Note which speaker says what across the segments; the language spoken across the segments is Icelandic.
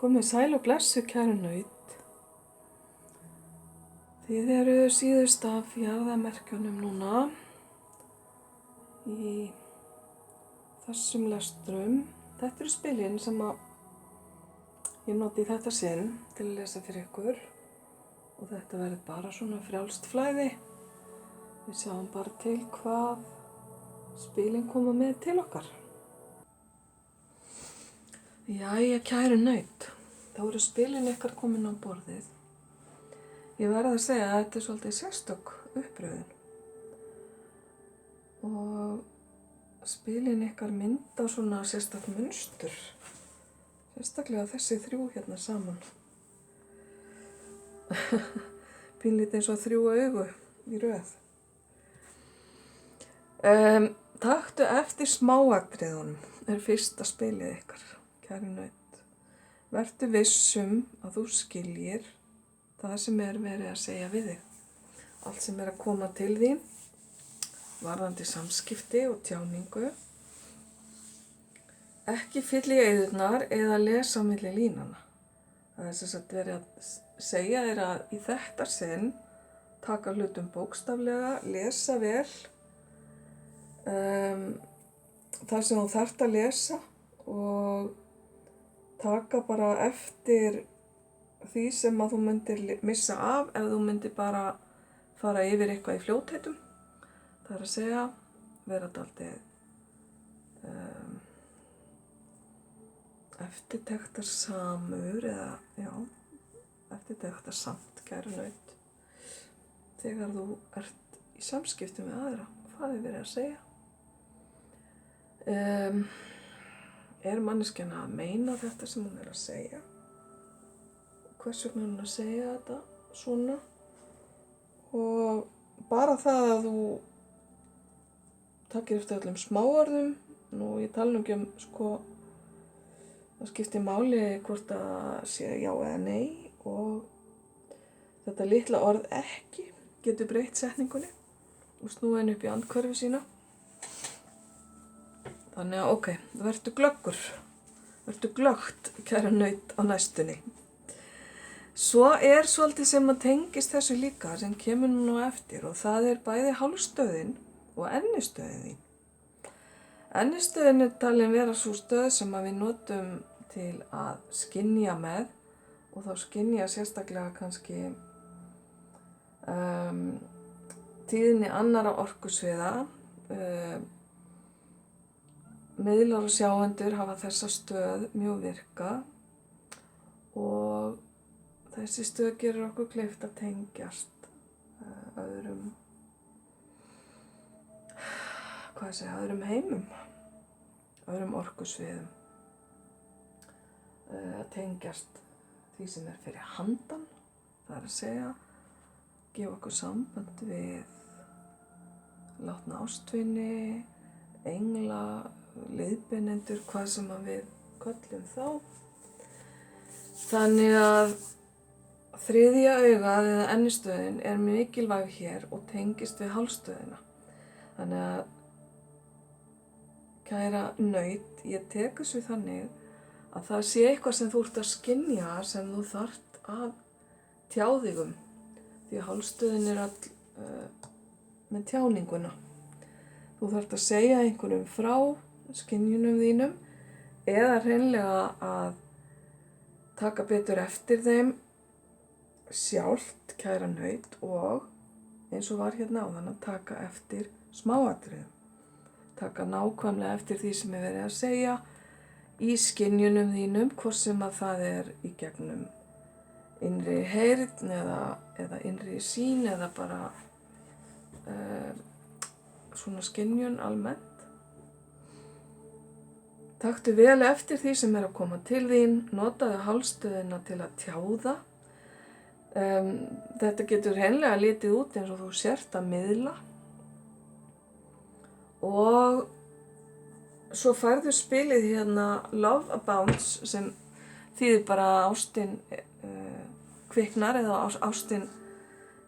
Speaker 1: Komið sæl og blessu kæru naut. Þið eru síðust af jarðamerkjunum núna í þessum lestrum. Þetta eru spilin sem að ég noti þetta sinn til að lesa fyrir ykkur og þetta verður bara svona frjálst flæði. Við sjáum bara til hvað spilin koma með til okkar. Jæja, kæru naut, þá eru spilin ykkar komin á borðið. Ég verði að segja að þetta er svolítið sérstök uppröðun. Og spilin ykkar mynda svona sérstök munstur. Sérstaklega þessi þrjú hérna saman. Pínlítið eins og þrjú augu í röð. Um, taktu eftir smáatriðunum er fyrsta spilið ykkar kæri naut. Vertu vissum að þú skiljir það sem er verið að segja við þig. Allt sem er að koma til þín, varðandi samskipti og tjáningu. Ekki fyll í eðurnar eða lesa á milli línana. Það er sem sagt verið að segja þér að í þetta sinn taka hlutum bókstaflega, lesa vel um, það sem þú þarft að lesa og taka bara eftir því sem að þú myndir missa af ef þú myndir bara fara yfir eitthvað í fljótheitum. Það er að segja, vera daldið um, eftirtektar samur eða, já, eftirtektar samt, kæru naut, þegar þú ert í samskiptum með aðra. Hvað er verið að segja? Um, er manneskjan að meina þetta sem hún er að segja? Hvers vegna hún er að segja þetta svona? Og bara það að þú takkir eftir öllum smáarðum nú ég tala um ekki um sko það skiptir máli hvort að sé já eða nei og þetta litla orð ekki getur breytt setningunni og snúið henni upp í andkörfi sína Þannig að ok, verður glöggur, verður glögt kæra naut á næstunni. Svo er svolítið sem að tengist þessu líka sem kemur nú eftir og það er bæði hálfstöðin og ennistöðin þín. Ennistöðin er talin vera svo stöð sem að við notum til að skinja með og þá skinja sérstaklega kannski um, tíðinni annara orkusviða, um, miðlar og sjáendur hafa þessa stöð mjög virka og þessi stöð gerur okkur kleift að tengjast uh, öðrum hvað sé, öðrum heimum öðrum orkusviðum uh, að tengjast því sem er fyrir handan það er að segja gefa okkur samband við látna ástvinni engla leiðbeinendur, hvað sem við köllum þá. Þannig að þriðja augað eða ennistöðin er mikilvæg hér og tengist við hálstöðina. Þannig að kæra nöyt, ég tek þessu þannig að það sé eitthvað sem þú ert að skinja sem þú þart að tjá þigum. Því að hálstöðin er all uh, með tjáninguna. Þú þart að segja einhverjum frá skinnjunum þínum eða hreinlega að taka betur eftir þeim sjálft kæra nöyt og eins og var hérna á þann að taka eftir smáatriðum. Taka nákvæmlega eftir því sem er verið að segja í skinnjunum þínum, hvort sem að það er í gegnum innri heyrn eða, eða innri sín eða bara uh, svona skinnjun almennt. Taktu vel eftir því sem er að koma til þín, notaðu hálstöðina til að tjáða. Um, þetta getur hennilega litið út eins og þú sért að miðla. Og svo færðu spilið hérna Love Abounds sem þýðir bara ástinn uh, kviknar eða ástinn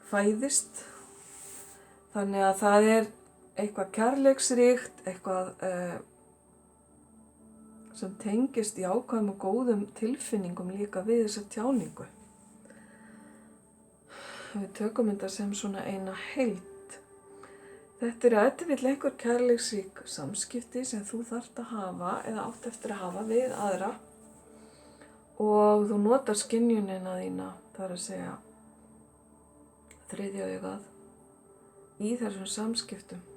Speaker 1: fæðist. Þannig að það er eitthvað kærleiksríkt, eitthvað... Uh, sem tengist í ákvæðum og góðum tilfinningum líka við þessa tjáningu. Við tökum þetta sem svona eina heild. Þetta er eitthvað einhver kærleiksvík samskipti sem þú þarft að hafa eða átt eftir að hafa við aðra og þú notar skinnjunina þína, það er að segja þriðja augað, í þessum samskiptum.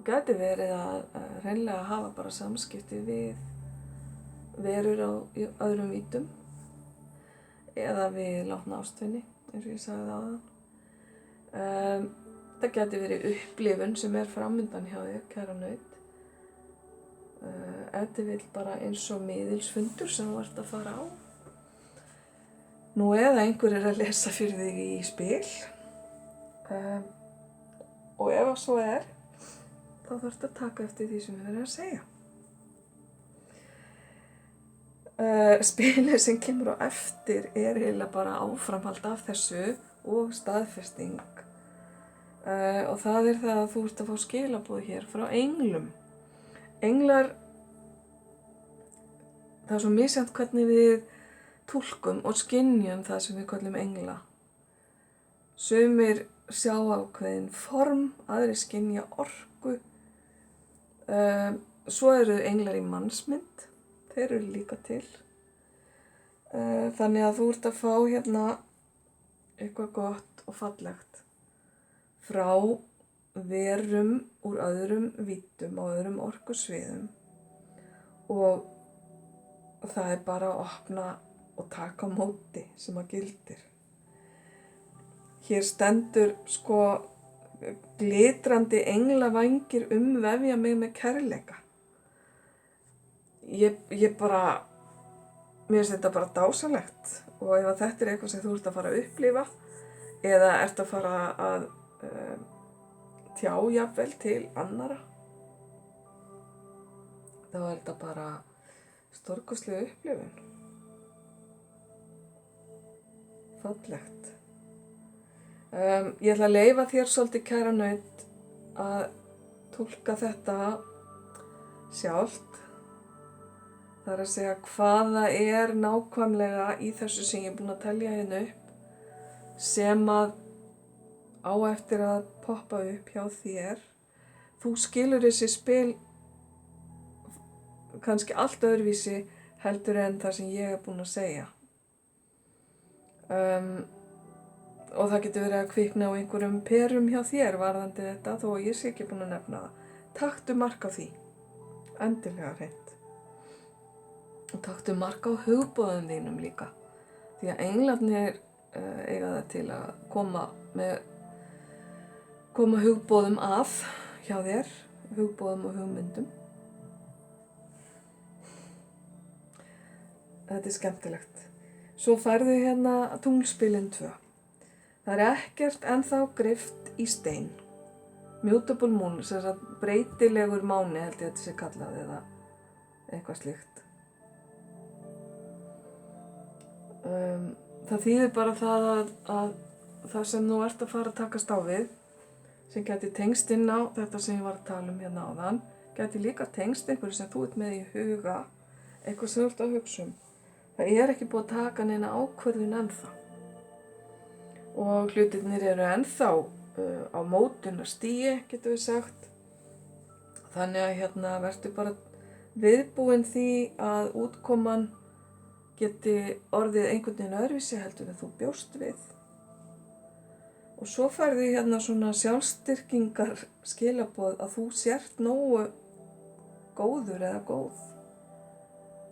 Speaker 1: Þú geti verið að reynlega hafa bara samskipti við verur á öðrum vítum eða við látna ástfinni, eins og ég sagði á það. Um, það geti verið upplifun sem er framöndan hjá þér, kæra nöyt. Uh, ef þið vil bara eins og miðilsfundur sem þú ert að fara á. Nú eða einhver er að lesa fyrir þig í spil um, og ef það svo er, þá þarfst að taka eftir því sem þið verður að segja. Uh, spilið sem kemur á eftir er eiginlega bara áframhald af þessu og staðfesting uh, og það er það að þú ert að fá skilabóð hér frá englum. Englar, það er svo misjant hvernig við tólkum og skinnjum það sem við kallum engla. Sumir sjá ákveðin form, aðri skinnja orgu. Um, svo eru englar í mannsmynd, þeir eru líka til. Uh, þannig að þú ert að fá hérna eitthvað gott og fallegt frá verum úr öðrum vítum og öðrum orkusviðum og það er bara að opna og taka móti sem að gildir. Hér stendur sko glitrandi englavangir umvefja mig með kærleika. Ég, ég bara, mér finnst þetta bara dásalegt og ef þetta er eitthvað sem þú ert að fara að upplifa eða ert að fara að um, tjá jafnvel til annara þá er þetta bara storkoslega upplifun. Fallegt um, ég ætla að leifa þér svolítið kæra naut að tólka þetta sjálft. Það er að segja hvaða er nákvæmlega í þessu sem ég er búin að telja hérna upp sem að á eftir að poppa upp hjá þér. Þú skilur þessi spil kannski allt öðruvísi heldur en það sem ég hef búin að segja. Um, og það getur verið að kvikna á einhverjum perum hjá þér varðandi þetta þó ég sé ekki búin að nefna það taktu marka á því endilega hreint og taktu marka á hugbóðum þínum líka því að englarnir uh, eiga það til að koma með koma hugbóðum að hjá þér, hugbóðum og hugmyndum. Þetta er skemmtilegt. Svo færðu hérna tunglspilin 2. Það er ekkert ennþá grift í stein. Mutable moon, þess að breytilegur máni held ég að þetta sé kallað eða eitthvað slíkt. Um, það þýðir bara það að, að það sem þú ert að fara að takast á við sem geti tengst inn á þetta sem ég var að tala um hérna á þann, geti líka tengst einhverju sem þú ert með í huga, eitthvað sem þú ert að hugsa um. Það er ekki búið að taka neina ákvörðun ennþá. Og hlutirnir eru ennþá uh, á mótun að stýi, getur við sagt. Þannig að hérna verður bara viðbúin því að útkoman geti orðið einhvern veginn öðruvísi heldur en þú bjóst við. Og svo færðu hérna svona sjálfstyrkingar skilaboð að þú sért nógu góður eða góð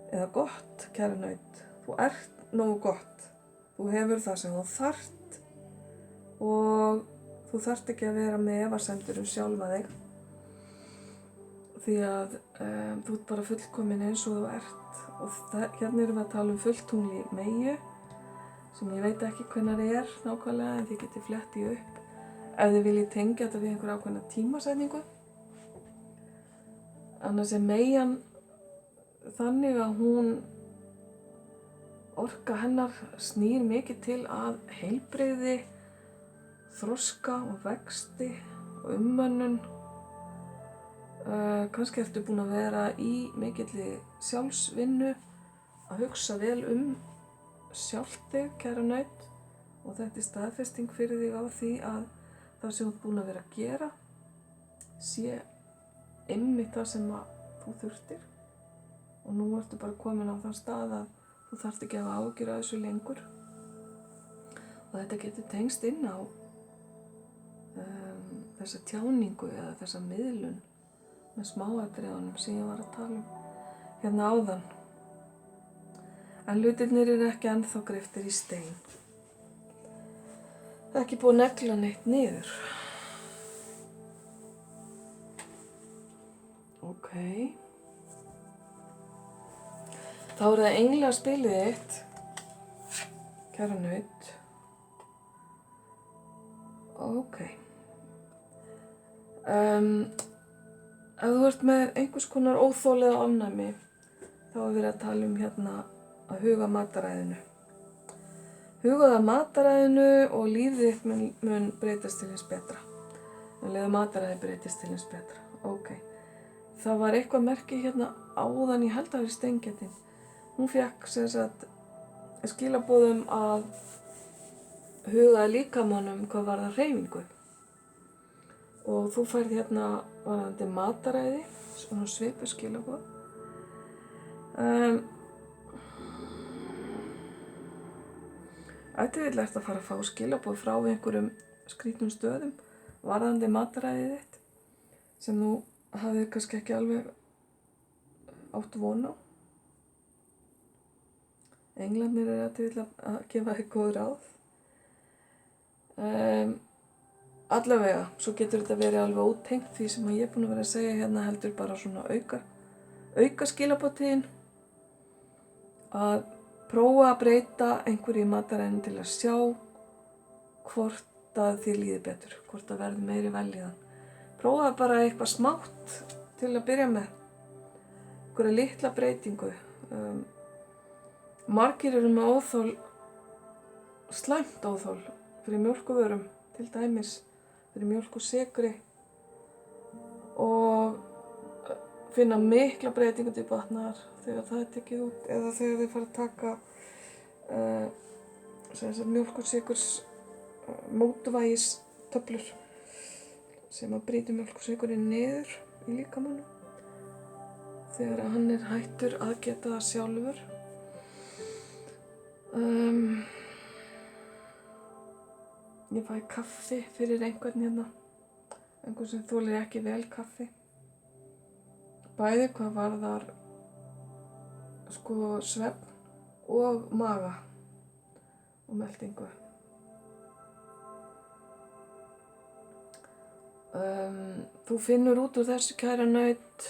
Speaker 1: eða gott, kæra naut. Þú ert nógu gott. Þú hefur það sem þú þart og þú þart ekki að vera með efarsendur um sjálfa þig. Því að um, þú ert bara fullkomin eins og þú ert. Og hérna erum við að tala um fulltungli meiu sem ég veit ekki hvernig það er nákvæmlega en þið getur flettið upp. Ef þið viljið tengja þetta við einhver ákveðna tímasætningu. Annars er megan þannig að hún orka hennar snýr mikið til að heilbreyði, þroska og vexti og ummönnun. Uh, kannski ertu búin að vera í mikilli sjálfsvinnu að hugsa vel um sjálft þig, kæra naut og þetta er staðfesting fyrir þig á því að það sem þú ert búin að vera að gera sé einmitt það sem þú þurftir og nú ertu bara komin á þann stað að þú þarft ekki að hafa ágjur að þessu lengur og þetta getur tengst inn á þessa tjáningu eða þessa miðlun með smáatriðanum sem ég var að tala um hérna áðan. En hlutirnir eru ekki ennþá greiftir í stein. Það er ekki búið negla neitt niður. Ok. Þá er það engla spilið þitt kæra naut. Ok um, ef þú ert með einhvers konar óþólið ánæmi þá er verið að tala um hérna að huga mataræðinu. Hugaða mataræðinu og lífið mun, mun breytast til hins betra. En leiða mataræði breytist til hins betra. Ok, það var eitthvað merki hérna áðan ég held að vera steingetin hún fekk sem sagt skilabóðum að hugaða líkamannum hvað var það reyfingu og þú færð hérna varðandi mataræði svona svipu skilabóð um, Ætti vil eftir að fara að fá skilabóð frá einhverjum skrítnum stöðum varðandi mataræðið þitt sem þú hafið kannski ekki alveg átt vona á. Englarnir er ætti vil að gefa þig góð ráð. Um, allavega, svo getur þetta verið alveg ótengt því sem ég er búin að vera að segja hérna heldur bara svona auka, auka skilabótiðin að prófa að breyta einhverju í mataræðinu til að sjá hvort að þér líði betur, hvort að verði meiri velíðan. Prófa bara eitthvað smátt til að byrja með, einhverja litla breytingu. Um, margir eru með óþól, slæmt óþól fyrir mjölkuvörum til dæmis, fyrir mjölk og sigri og finna mikla breytingu til batnar þegar það er tekið út eða þegar þið fara að taka uh, mjölk og sigurs uh, mótuvægis töflur sem að breyta mjölk og sigurinn niður í líkamannu þegar hann er hættur að geta það sjálfur. Um, ég fæ kaffi fyrir einhvern hérna. Einhvern sem þólir ekki vel kaffi. Bæði hvað varðar sko svefn og maga og meldingu. Um, þú finnur út úr þessu kæra naut,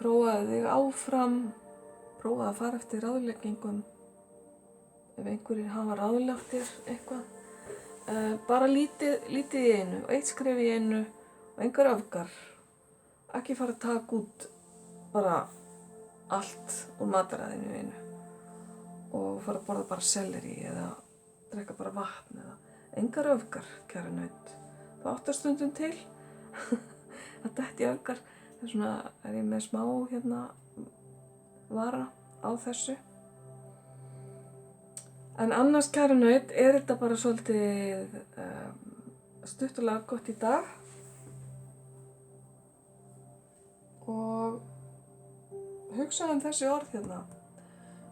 Speaker 1: prófaði þig áfram, prófaði að fara eftir ráðleggingum ef einhverjir hafa ráðlagt þér eitthvað. Uh, bara lítið, lítið í einu, eitt skref í einu og einhver öfgar. Ekki fara að taka út bara allt úr mataræðinu einu og fara að borða bara selleri eða drekka bara vatn eða engar öfgar, kæra naut. Það áttar stundum til að detti öfgar. Þess vegna er ég með smá hérna vara á þessu. En annars, kæra naut, er þetta bara svolítið um, stuttulega gott í dag. Og hugsa um þessi orð hérna.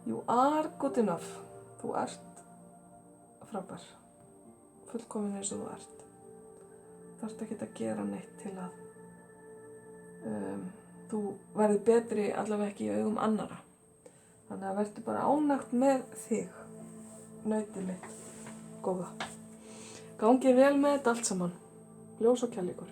Speaker 1: You are good enough. Þú ert frábær. Fullkomin eins og þú ert. Það ert ekki að gera neitt til að um, þú verði betri allavega ekki í augum annara. Þannig að verður bara ánægt með þig. Nautið mitt. Góða. Gangið vel með þetta allt saman. Ljós og kjærleikur.